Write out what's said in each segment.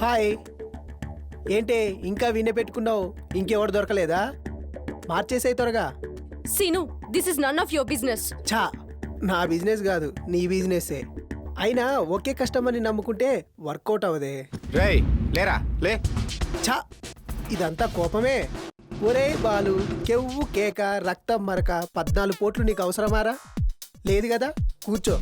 Hi. ఏంటే ఇంకా వినే పెట్టుకున్నావు? ఇంకెవడు దొరకలేదా? మార్చేసాయి త్వరగా. Scene this is none of your business. ఛా నా బిజినెస్ కాదు నీ బిజినెస్సే. అయినా ఒకే కస్టమర్ని నమ్ముకుంటే వర్కౌట్ అవదే రేయ్ లేరా లే. ఛా ఇదంతా కోపమే. ఒరే బాలు కెవ్వు కేక రక్తం మరక పద్నాలుగు పోట్లు నీకు అవసరమారా? లేదు కదా కూర్చో.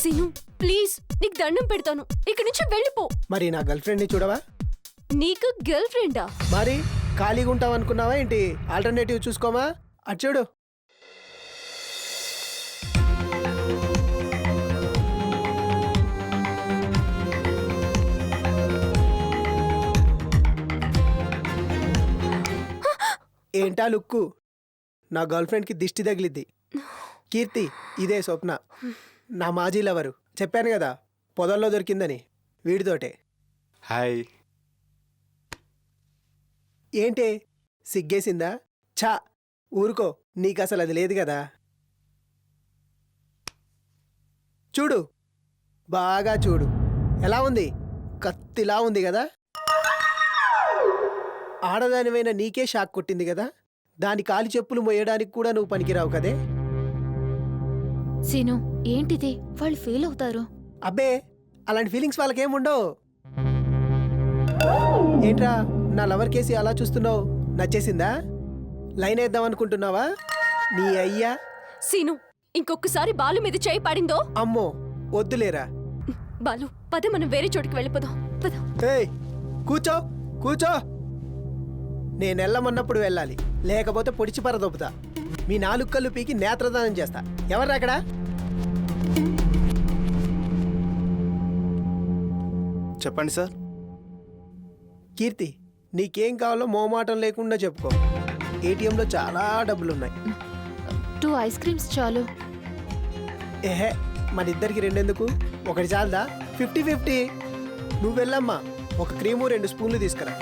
సీను ప్లీజ్ నీకు దండం పెడతాను. ఇక్కడి నుంచి వెళ్ళిపో. మరి నా గర్ల్ ఫ్రెండ్ని చూడవా? నీకు గర్ల్ ఫ్రెండా మరి ఖాళీగా ఉంటావు అనుకున్నావా ఏంటి? ఆల్టర్నేటివ్ చూసుకోమా? అటు చూడు. ఏంటా లుక్కు? నా గర్ల్ ఫ్రెండ్కి దిష్టి తగిలిద్ది. కీర్తి ఇదే స్వప్న. నా మాజీ లవరు. చెప్పాను కదా పొదల్లో దొరికిందని వీడితోటే. హాయ్. ఏంటే సిగ్గేసిందా? ఛా ఊరుకో నీకు అసలు అది లేదు కదా. చూడు బాగా చూడు. ఎలా ఉంది? కత్తిలా ఉంది కదా. ఆడదానివైన నీకే షాక్ కొట్టింది కదా. దాని కాలి చెప్పులు మోయడానికి కూడా నువ్వు పనికిరావు కదే. సీను ఏంటిది? వాళ్ళు ఫీల్ అవుతారు. అబ్బే అలాంటి ఫీలింగ్స్ వాళ్ళకేముండవు ఏంట్రా నా లవర్ కేసి అలా చూస్తున్నావు? నచ్చేసిందా? లైన్ వేద్దాం అనుకుంటున్నావా? నీ అయ్యా. సీను ఇంకొకసారి బాలు మీద చేయి పడిందో? అమ్మో వద్దులేరా. బాలు పద మనం వేరే చోటికి వెళ్ళిపోదాం. పద. ఏయ్ కూర్చో కూర్చో. నేను వెళ్ళమన్నప్పుడు వెళ్ళాలి. లేకపోతే పొడిచి పరదొప్పుతా మీ నాలుగు కళ్ళు పీకి నేత్రదానం చేస్తా. ఎవర్రా అక్కడ? చెప్పండి సార్. కీర్తి నీకేం కావాలో మోమాటం లేకుండా చెప్పుకో. ఏటీఎంలో చాలా డబ్బులున్నాయి. టూ ఐస్ క్రీమ్స్ చాలు. ఏహే మన ఇద్దరికి రెండెందుకు? ఒకటి చాలదా? Fifty fifty. నువ్వు వెళ్ళమ్మా. ఒక క్రీము రెండు స్పూన్లు తీసుకురా.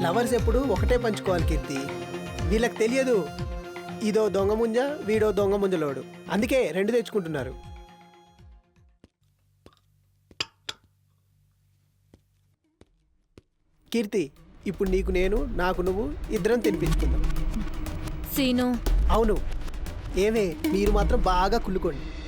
లవర్స్ ఎప్పుడు ఒకటే పంచుకోవాలి కీర్తి. వీళ్ళకి తెలియదు. ఇదో దొంగ ముంజ వీడో దొంగ ముంజలోడు. అందుకే రెండు తెచ్చుకుంటున్నారు. కీర్తి ఇప్పుడు నీకు నేను నాకు నువ్వు ఇద్దరం తినిపించుకుందాం. సీను. అవును. ఏమే మీరు మాత్రం బాగా కుళ్ళుకోండి.